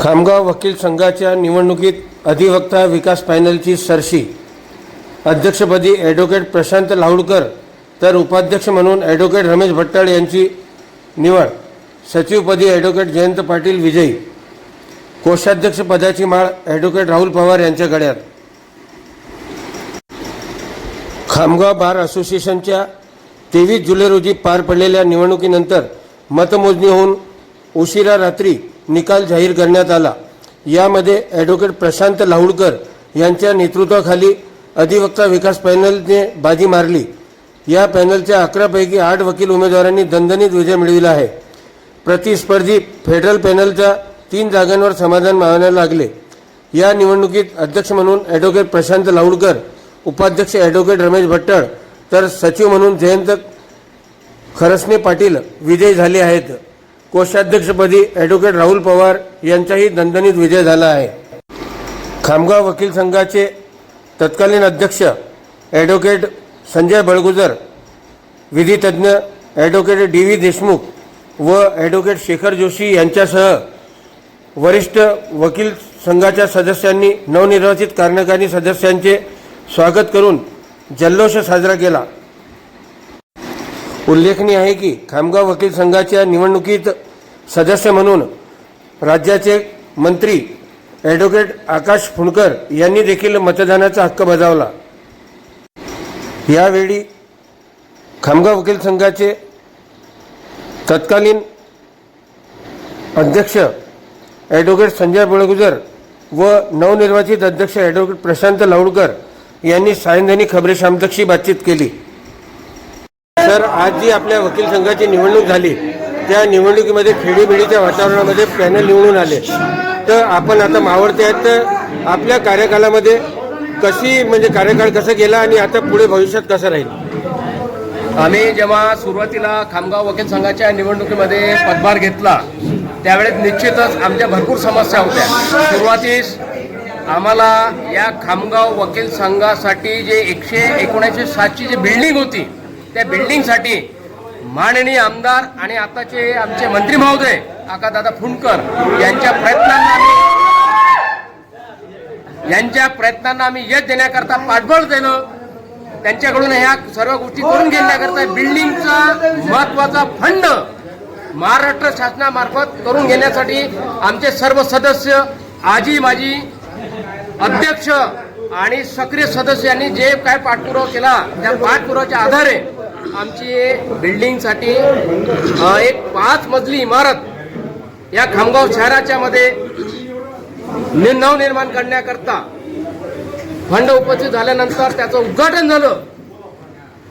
खामगाव वकील संघाच्या निवडणुकीत अधिवक्ता विकास पॅनलची सरशी. अध्यक्षपदी ॲडव्होकेट प्रशांत लाहुडकर तर उपाध्यक्ष म्हणून ॲडव्होकेट रमेश भट्टाळ यांची निवड. सचिवपदी ॲडव्होकेट जयंत पाटील विजयी. कोषाध्यक्षपदाची माळ ॲडव्होकेट राहुल पवार यांच्या गळ्यात. खामगाव बार असोसिएशनच्या तेवीस जुलै रोजी पार पडलेल्या निवडणुकीनंतर मतमोजणी होऊन उशिरा रात्री निकाल जाहीर करण्यात आला. यामध्ये ॲडव्होकेट प्रशांत लाहुडकर यांच्या नेतृत्वाखाली अधिवक्ता विकास पॅनलने बाजी मारली. या पॅनलच्या अकरापैकी आठ वकील उमेदवारांनी दणदणीत विजय मिळविला आहे. प्रतिस्पर्धी फेडरल पॅनलच्या तीन जागांवर समाधान मानायला लागले. या निवडणुकीत अध्यक्ष म्हणून ॲडव्होकेट प्रशांत लाहुडकर उपाध्यक्ष ॲडव्होकेट रमेश भट्टळ तर सचिव म्हणून जयंत खरसने पाटील विजयी झाले आहेत. कोषाध्यक्षपदी ॲडव्होकेट राहुल पवार यांचाही दणदणीत विजय झाला आहे. खामगाव वकील संघाचे तत्कालीन अध्यक्ष ॲडव्होकेट संजय बळगुजर विधितज्ञ ॲडव्होकेट डी व्ही देशमुख व ॲडव्होकेट शेखर जोशी यांच्यासह वरिष्ठ वकील संघाच्या सदस्यांनी नवनिर्वाचित कार्यकारी सदस्यांचे स्वागत करून जल्लोष साजरा केला. उल्लेखनीय आहे की खामगाव वकील संघाच्या निवडणुकीत सदस्य म्हणून राज्याचे मंत्री ॲडव्होकेट आकाश फुंडकर यांनी देखील मतदानाचा हक्क बजावला. यावेळी खामगाव वकील संघाचे तत्कालीन अध्यक्ष ॲडव्होकेट संजय बळगुजर व नवनिर्वाचित अध्यक्ष ॲडव्होकेट प्रशांत लावडकर यांनी सायंधनी खबरेशामतकशी बातचीत केली. सर आज जी आपल्या वकील संघाची निवडणूक झाली त्या निवडणुकीमध्ये खेडीमेडीच्या वातावरणामध्ये पॅनल निवडून आले. तर आपण आता मावळते आहेत. तर आपल्या कार्यकालामध्ये कशी म्हणजे कार्यकाळ कसं गेला आणि आता पुढे भविष्यात कसं राहील? आम्ही जेव्हा सुरुवातीला खामगाव वकील संघाच्या निवडणुकीमध्ये पदभार घेतला त्यावेळेस निश्चितच आमच्या भरपूर समस्या होत्या. सुरुवातीस आम्हाला या खामगाव वकील संघासाठी जे एकशे एकोणऐंशी सातची जी बिल्डिंग होती त्या बिल्डिंगसाठी माननीय आमदार आणि आताचे आमचे मंत्री महोदय आकादादा फुंडकर यांच्या प्रयत्नांना आम्ही यांच्या प्रयत्नांना आम्ही यश देण्याकरता पाठबळ दिलं त्यांच्याकडून ह्या सर्व गोष्टी करून घेण्याकरता बिल्डिंगचा महत्त्वाचा फंड महाराष्ट्र शासनामार्फत करून घेण्यासाठी आमचे सर्व सदस्य आजी माजी अध्यक्ष आणि सक्रिय सदस्यांनी जे काय पाठपुरावा केला त्या पाठपुराव्याच्या आधारे आमची बिल्डिंगसाठी एक पाच मजली इमारत या खामगाव शहराच्या मध्ये नवनिर्माण करण्याकरता फंड उपस्थित झाल्यानंतर त्याचं उद्घाटन झालं.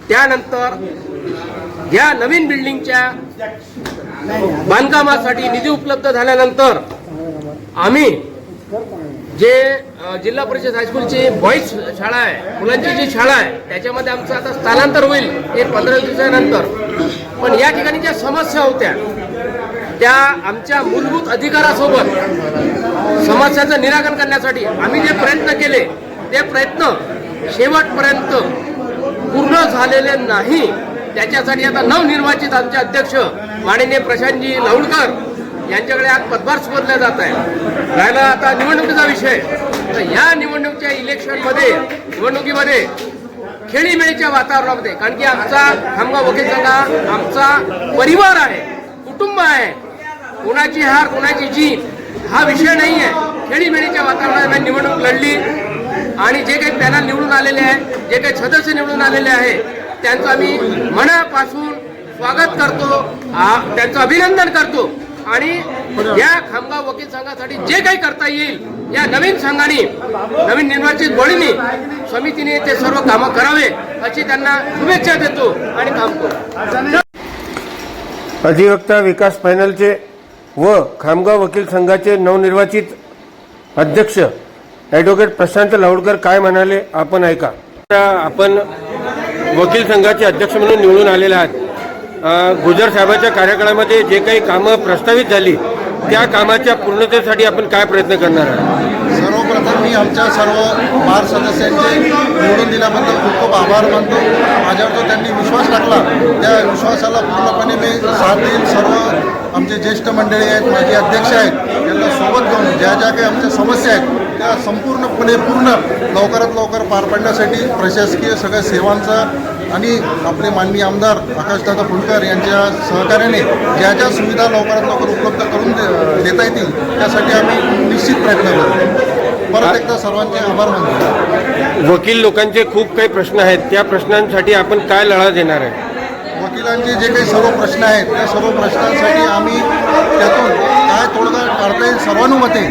त्यानंतर या नवीन बिल्डिंगच्या बांधकामासाठी निधी उपलब्ध झाल्यानंतर आम्ही जे जिल्हा परिषद हायस्कूलची बॉईज शाळा आहे मुलांची जी शाळा आहे त्याच्यामध्ये आमचं आता स्थलांतर होईल हे पंधरा दिवसानंतर. पण या ठिकाणी ज्या समस्या होत्या त्या आमच्या मूलभूत अधिकारासोबत समस्यांचं निराकरण करण्यासाठी आम्ही जे प्रयत्न केले ते प्रयत्न शेवटपर्यंत पूर्ण झालेले नाही. त्याच्यासाठी आता नवनिर्वाचित आमचे अध्यक्ष माननीय प्रशांतजी लावडकर यांच्याकडे आज पदभार सुपरला जात आहे. राहिला आता निवडणुकीचा विषय. तर या निवडणुकीच्या इलेक्शनमध्ये निवडणुकीमध्ये खेळीमेळीच्या वातावरणामध्ये कारण की आमचा खामगाव वकील संघ आमचा परिवार आहे कुटुंब आहे कोणाची हार कोणाची जीत हा विषय नाही आहे खेळीमेळीच्या वातावरणात निवडणूक लढली आणि जे काही पॅनल निवडून आलेले आहे जे काही सदस्य निवडून आलेले आहे त्यांचं आम्ही मनापासून स्वागत करतो त्यांचं अभिनंदन करतो. आणि या खामगाव वकील संघासाठी जे काही करता येईल या नवीन संघाने नवीन निर्वाचित बळीने समितीने ते सर्व कामं करावे अशी त्यांना शुभेच्छा देतो आणि काम अधिवक्ता विकास पॅनलचे व खामगाव वकील संघाचे नवनिर्वाचित अध्यक्ष ॲडव्होकेट प्रशांत लावडकर काय म्हणाले आपण ऐका. आता आपण वकील संघाचे अध्यक्ष म्हणून निवडून आलेले आहात. गुजर साहेबाच्या कार्यकाळामध्ये जे काही कामं प्रस्तावित झाली त्या कामाच्या पूर्णतेसाठी आपण काय प्रयत्न करणार आहोत? सर्वप्रथम मी आमच्या सर्व बार सदस्यांचे निवडून दिल्याबद्दल खूप खूप आभार मानतो. माझ्यावर जो त्यांनी विश्वास टाकला त्या विश्वासाला पूर्णपणे मी साथ देईल. सर्व आमचे ज्येष्ठ मंडळी आहेत माझे अध्यक्ष आहेत यांना सोबत घेऊन ज्या ज्या काही आमच्या समस्या आहेत त्या संपूर्णपणे पूर्ण लवकरात लवकर पार पाडण्यासाठी प्रशासकीय सगळ्या सेवांचा आणि आपले माननीय आमदार आकाशदादा फुलकर यांच्या सहकार्याने ज्या ज्या सुविधा लवकरात लवकर उपलब्ध करून दे- देता येतील त्यासाठी आम्ही निश्चित प्रयत्न करू परत एकदा सर्वांचे आभार मानतो. वकील लोकांचे खूप काही प्रश्न आहेत. त्या प्रश्नांसाठी आपण काय लढा देणार आहे? वकिलांचे जे काही सर्व प्रश्न आहेत त्या सर्व प्रश्नांसाठी आम्ही त्यातून काय तोडगा काढता येईल सर्वानुमते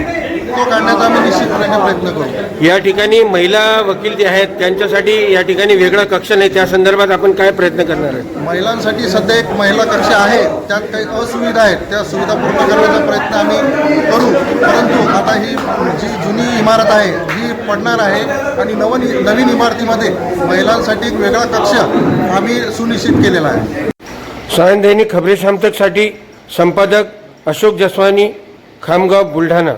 तो काढण्याचा आम्ही निश्चितपणे प्रयत्न करू. या ठिकाणी महिला वकील जे आहेत त्यांच्यासाठी या ठिकाणी वेगळा कक्ष नाही. त्या संदर्भात आपण काय प्रयत्न करणार आहे महिलांसाठी सध्या एक महिला कक्ष आहे. त्यात काही असुविधा आहेत. त्या सुविधा पूर्ण करण्याचा प्रयत्न आम्ही करू. परंतु आता ही जी जुनी इमारत आहे ही पडणार आहे आणि नवन नवीन इमारतीमध्ये महिलांसाठी एक वेगळा कक्ष आम्ही सुनिश्चित केलेला आहे. सायन दैनिक खबरे सामतकसाठी संपादक अशोक जसवानी खामगाव बुलढाणा.